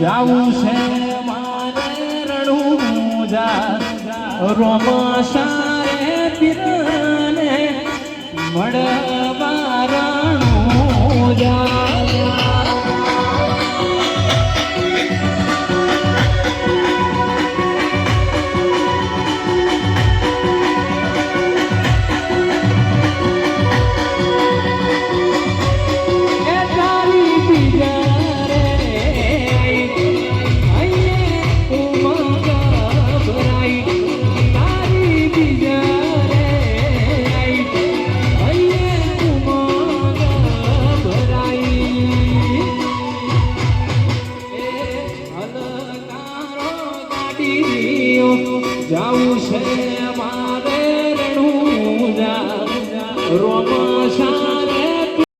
જાવું છે મારે રણું જા રોમાશારે પિરને મળવા રણું જા જાઉં છે મારે રણું જા રોમા